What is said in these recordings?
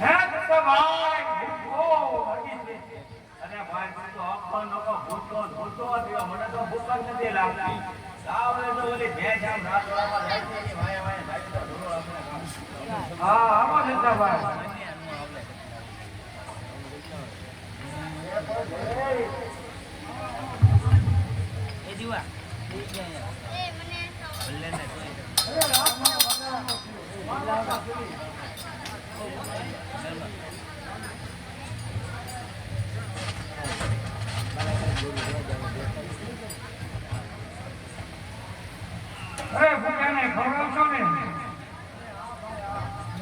હે છે અને ભાઈ તું તો અખો નખો ભૂખો ને ભૂખો જ રહ્યો. મને તો ભૂખ જ નથી લાગતી સાવલે તો ઓલી ભેંસ આમ રાત વાળામાં જાય છે એની વાયા વાયા જાય તો ઢોરો આપણે કામ. હા આમાં દત્તાભાઈ એ દીવા ભલે ને તોય. અરે ભૂખ્યાને ખવડાવશો ને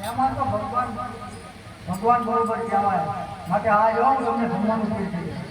એમાં તો ભગવાન ભગવાન બરોબર કહેવાય. માટે આ જો તમને જમવાનું કહી દઈએ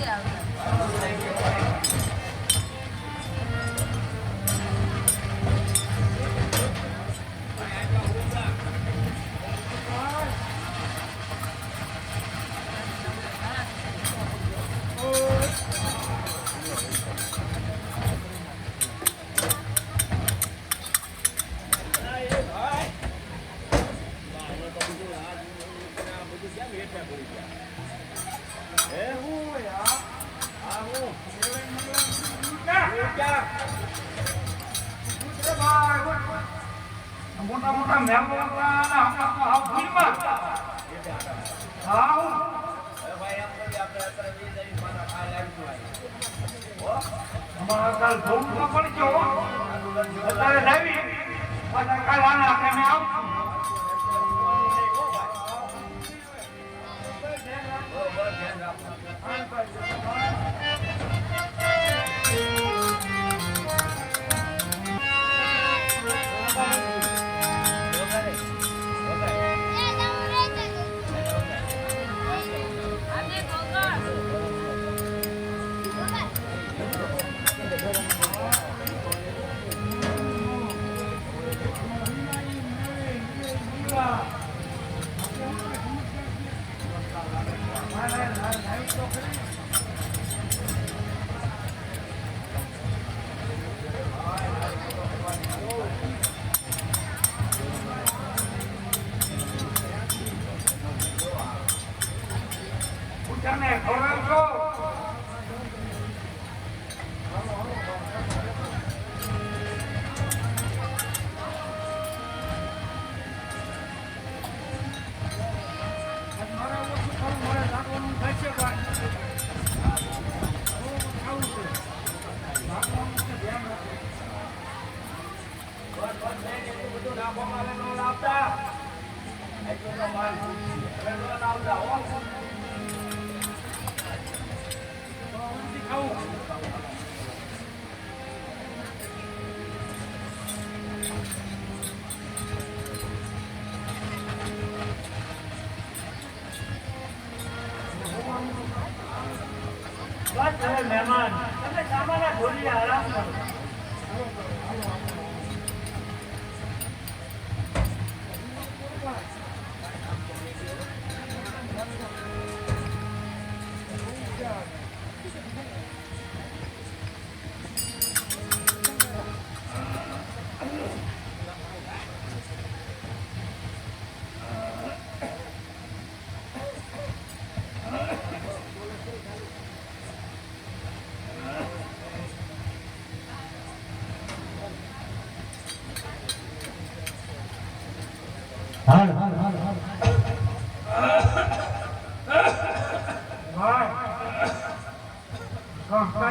Yeah. એટલું અમે મોટા મોટા આવ અમારા કાલ જોવું પણ જો કાલ આને આપણે આવશું પૂજાને મહેમાન. તમે સામાના ઢોલી આરામ કરો.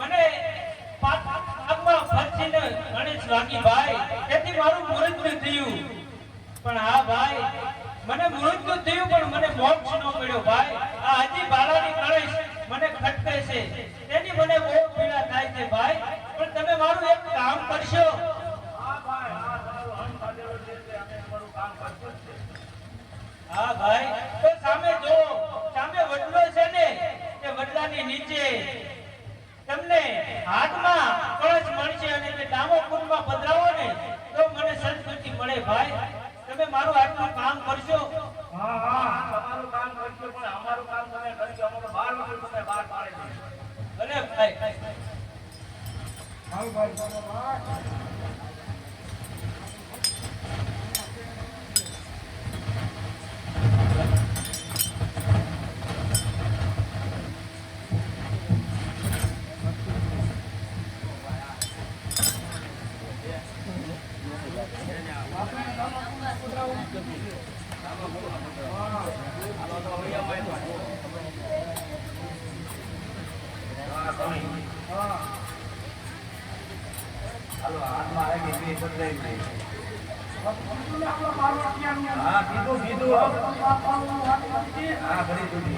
મને પાકમાં ફરસીને ગણેશ વાગી ભાઈ તેથી મારું મૃત્યુ થયું. પણ હા ભાઈ, મને મૃત્યુ થયું, પણ મને મોક્ષ ન મળ્યો ભાઈ. આ હજી બાલાની ગણેશ મને ખટકે છે. તેની મને બહુ પીડા થાય છે ભાઈ. પણ તમે મારું એક કામ કરશો હા ભાઈ, હા, તમારું હન થયેલું છે તે અમે અમારું કામ કરશું જ છે. હા ભાઈ તો સામે જો સામે વડલો છે ને તે વડલાની નીચે તમને હાથમાં કળશ મળશે અને તે ડામો કુંડમાં પધરાવો ને તો મને સંસ્કૃતિ મળે ભાઈ તમે મારું આટલું કામ કરશો? હા, હા, તમારું કામ કરશું પણ અમારું કામ તમે કરજો. અમે તો બાર વાગે તમે બહાર પાડી દઈશું. ભલે ભાઈ હાલ ભાઈ, ચાલો ભાઈ. હાલો, હાથમાં આવી ગઈ, બે બદલાઈ ગઈ. હા, કીધું, કીધું. હા, કરી દીધી.